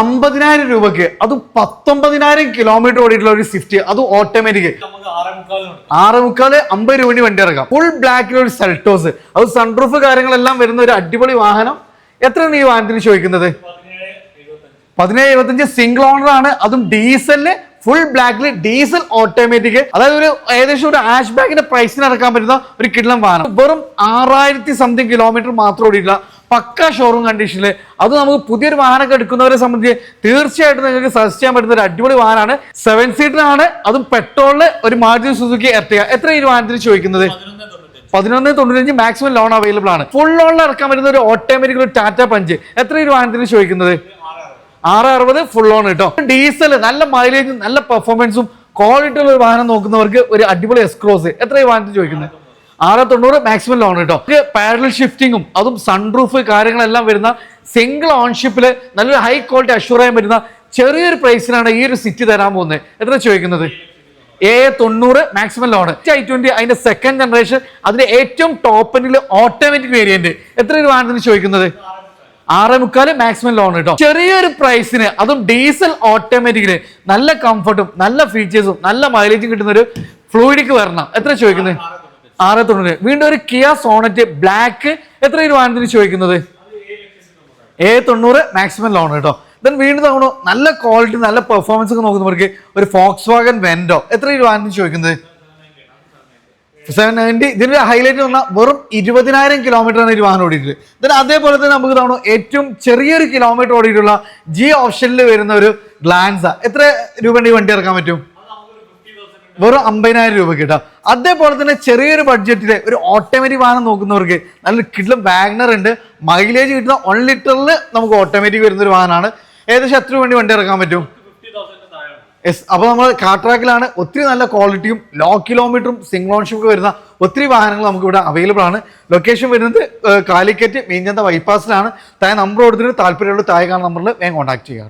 അമ്പതിനായിരം രൂപക്ക് അത് പത്തൊമ്പതിനായിരം കിലോമീറ്റർ ഓടിയിട്ടുള്ള ഒരു സ്വിഫ്റ്റ് അത് ഓട്ടോമാറ്റിക് ആറേ മുക്കാൽ അമ്പത് രൂപ വണ്ടി ഇറക്കാം. ഫുൾ ബ്ലാക്കിൽ ഒരു സെൽട്ടോസ് അത് സൺറൂഫ് കാര്യങ്ങളെല്ലാം വരുന്ന ഒരു അടിപൊളി വാഹനം. എത്രയാണ് ഈ വാഹനത്തിന് ചോദിക്കുന്നത്? പതിനേഴ് എഴുപത്തഞ്ച് സിംഗിൾ ഓണർ ആണ്. അതും ഡീസലിന് ഫുൾ ബ്ലാക്കിൽ ഡീസൽ ഓട്ടോമാറ്റിക് അതായത് ഒരു ഏകദേശം ഒരു ആഷ് ബാഗിന്റെ പ്രൈസിന് ഇറക്കാൻ പറ്റുന്ന ഒരു കിടലം വാഹനം. വെറും ആറായിരത്തി സംതിങ് കിലോമീറ്റർ മാത്രം ഓടിയിട്ടില്ല പക്ക ഷോറൂം കണ്ടീഷനിൽ അത് നമുക്ക് പുതിയൊരു വാഹനമൊക്കെ എടുക്കുന്നവരെ സംബന്ധിച്ച് തീർച്ചയായിട്ടും നിങ്ങൾക്ക് സജസ്റ്റ് ചെയ്യാൻ പറ്റുന്ന ഒരു അടിപൊളി വാഹനമാണ്. സെവൻ സീറ്ററാണ് അതും പെട്രോളിൽ ഒരു മാരുതി സുസുക്കി എർട്ടിക. എത്ര ഈ വാഹനത്തിന് ചോദിക്കുന്നത്? പതിനൊന്ന് തൊണ്ണൂറ്റഞ്ച് മാക്സിമം ലോൺ അവൈലബിൾ ആണ്. ഫുൾ ലോണിൽ ഇറക്കാൻ പറ്റുന്ന ഒരു ഓട്ടോമാറ്റിക് ഒരു ടാറ്റ പഞ്ച് എത്ര ഈ വാഹനത്തിന് ചോദിക്കുന്നത്? ആറ് അറുപത് ഫുൾ ലോൺ കിട്ടോ ഡീസൽ നല്ല മൈലേജും നല്ല പെർഫോമൻസും ക്വാളിറ്റി ഉള്ള ഒരു വാഹനം നോക്കുന്നവർക്ക് ഒരു അടിപൊളി എസ്ക്രോസ് എത്ര ഈ വാഹനത്തിന് ചോദിക്കുന്നത്? ആറ് തൊണ്ണൂറ് മാക്സിമം ലോൺ കേട്ടോ പാരലൽ ഷിഫ്റ്റിങ്ങും അതും സൺറൂഫ് കാര്യങ്ങളെല്ലാം വരുന്ന സിംഗിൾ ഓൺഷിപ്പിൽ നല്ലൊരു ഹൈ ക്വാളിറ്റി അഷ്യൂർ പറ്റുന്ന ചെറിയൊരു പ്രൈസിനാണ് ഈ ഒരു സിറ്റി തരാൻ പോകുന്നത് എത്ര ചോദിക്കുന്നത്? എ തൊണ്ണൂറ് മാക്സിമം ലോൺ ഐ ട്വന്റി അതിന്റെ സെക്കൻഡ് ജനറേഷൻ അതിന്റെ ഏറ്റവും ടോപ്പനിൽ ഓട്ടോമാറ്റിക് വേരിയന്റ് എത്ര വാഹനത്തിന് ചോദിക്കുന്നത്? ആറ് മുക്കാൽ മാക്സിമം ലോൺ കിട്ടും ചെറിയൊരു പ്രൈസിന് അതും ഡീസൽ ഓട്ടോമാറ്റിക്കിൽ നല്ല കംഫർട്ടും നല്ല ഫീച്ചേഴ്സും നല്ല മൈലേജും കിട്ടുന്ന ഒരു ഫ്ലൂയിഡിക്ക് വരണം. എത്ര ചോദിക്കുന്നത്? ആറ് തൊണ്ണൂറ് വീണ്ടും ഒരു കിയ സോണറ്റ് ബ്ലാക്ക്. എത്ര വാഹനത്തിന് ചോദിക്കുന്നത്? എ തൊണ്ണൂറ് മാക്സിമം ലോൺ കേട്ടോ. ദെൻ വീണ്ടും തവണ നല്ല ക്വാളിറ്റി നല്ല പെർഫോമൻസ് ഒക്കെ നോക്കുന്നവർക്ക് ഒരു ഫോക്സ് വാഗൻ വെൻഡോ എത്ര രൂപ വാഹനത്തിന് ചോദിക്കുന്നത്? സെവൻ നയന്റി ഇതിന്റെ ഹൈലൈറ്റ് വന്നാൽ വെറും ഇരുപതിനായിരം കിലോമീറ്റർ ആണ് ഒരു വാഹനം ഓടിയിട്ടുള്ളത്. ദെൻ അതേപോലെ തന്നെ നമുക്ക് തവണ ഏറ്റവും ചെറിയൊരു കിലോമീറ്റർ ഓടിയിട്ടുള്ള ജി ഓപ്ഷനിൽ വരുന്ന ഒരു ഗ്ലാൻസ എത്ര ഈ വണ്ടി ഇറക്കാൻ പറ്റും? വെറും അമ്പതിനായിരം രൂപ കിട്ടാം. അതേപോലെ തന്നെ ചെറിയൊരു ബഡ്ജറ്റിൽ ഒരു ഓട്ടോമാറ്റിക് വാഹനം നോക്കുന്നവർക്ക് നല്ല കിഡ്ലം വാഗ്നർ ഉണ്ട്. മൈലേജ് കിട്ടുന്ന വൺ ലിറ്ററിൽ നമുക്ക് ഓട്ടോമാറ്റിക് വരുന്ന ഒരു വാഹനമാണ്. ഏകദേശം എത്ര വേണ്ടി വണ്ടി ഇറക്കാൻ പറ്റും? യെസ് അപ്പോൾ നമ്മൾ കാട്രാക്കിലാണ് ഒത്തിരി നല്ല ക്വാളിറ്റിയും ലോ കിലോമീറ്ററും സിംഗിൾ ഓൺഷിപ്പ് വരുന്ന ഒത്തിരി വാഹനങ്ങൾ നമുക്ക് ഇവിടെ അവൈലബിൾ ആണ്. ലൊക്കേഷൻ വരുന്നത് കാലിക്കറ്റ് മീൻചന്ത ബൈപ്പാസിലാണ് താഴെ നമ്പർ കൊടുത്തിട്ട് താല്പര്യമുള്ള താഴെ കാണുന്ന നമ്പറിൽ വേഗം കോൺടാക്ട് ചെയ്യാം.